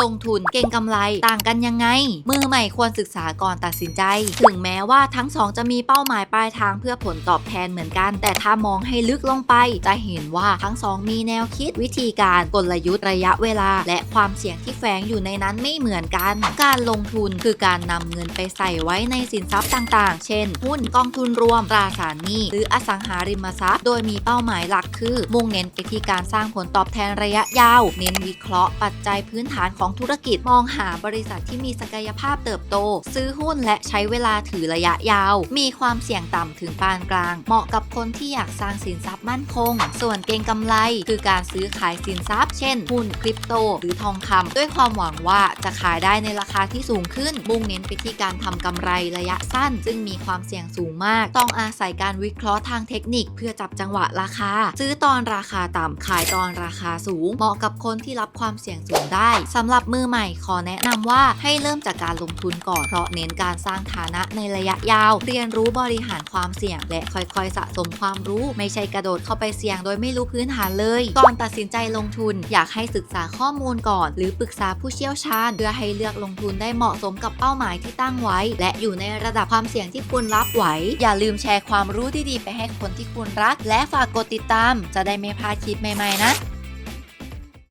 ลงทุนเก่งกำไรต่างกันยังไง มือใหม่ควรศึกษาก่อนตัดสินใจ ถึงแม้ว่าทั้งสองจะมีเป้าหมายปลายทางเพื่อผลตอบแทนเหมือนกัน แต่ถ้ามองให้ลึกลงไป จะเห็นว่าทั้งสองมีแนวคิดวิธีการกลยุทธ์ระยะเวลา และความเสี่ยงที่แฝงอยู่ในนั้นไม่เหมือนกัน การลงทุนคือการนำเงินไปใส่ไว้ในสินทรัพย์ต่างๆ เช่น หุ้นกองทุนรวมตราสารหนี้หรืออสังหาริมทรัพย์ โดยมีเป้าหมายหลักคือ มุ่งเน้นไปที่การสร้างผลตอบแทนระยะยาว เน้นวิเคราะห์ปัจจัยพื้นฐานของธุรกิจมองหาบริษัทที่มีศักยภาพเติบโต ซื้อหุ้นและใช้เวลาถือระยะยาว มีความเสี่ยงต่ำถึงปานกลาง เหมาะกับคนที่อยากสร้างสินทรัพย์มั่นคง ส่วนเก็งกำไร คือการซื้อขายสินทรัพย์ เช่น หุ้นคริปโต หรือทองคำด้วยความหวังว่าจะขายได้ในราคาที่สูงขึ้น มุ่งเน้นไปที่การทำกำไรระยะสั้น ซึ่งมีความเสี่ยงสูงมาก ต้องอาศัยการวิเคราะห์ทางเทคนิค เพื่อจับจังหวะราคา ซื้อตอนราคาต่ำขายตอนราคาสูง เหมาะกับคนที่รับความเสี่ยงสูงได้สำหรับมือใหม่ขอแนะนำว่าให้เริ่มจากการลงทุนก่อนเพราะเน้นการสร้างฐานะในระยะยาว เรียนรู้บริหารความเสี่ยง และค่อยๆ สะสมความรู้ ไม่ใช่กระโดดเข้าไปเสี่ยง โดยไม่รู้พื้นฐานเลย ก่อนตัดสินใจลงทุน อยากให้ศึกษาข้อมูลก่อน หรือปรึกษาผู้เชี่ยวชาญ เพื่อให้เลือกลงทุนได้เหมาะสมกับเป้าหมายที่ตั้งไว้ และอยู่ในระดับความเสี่ยงที่คุณรับไหว อย่าลืมแชร์ความรู้ดีๆไปให้คนที่คุณรัก และฝากกดติดตาม จะได้ไม่พลาดคลิปใหม่ๆนะ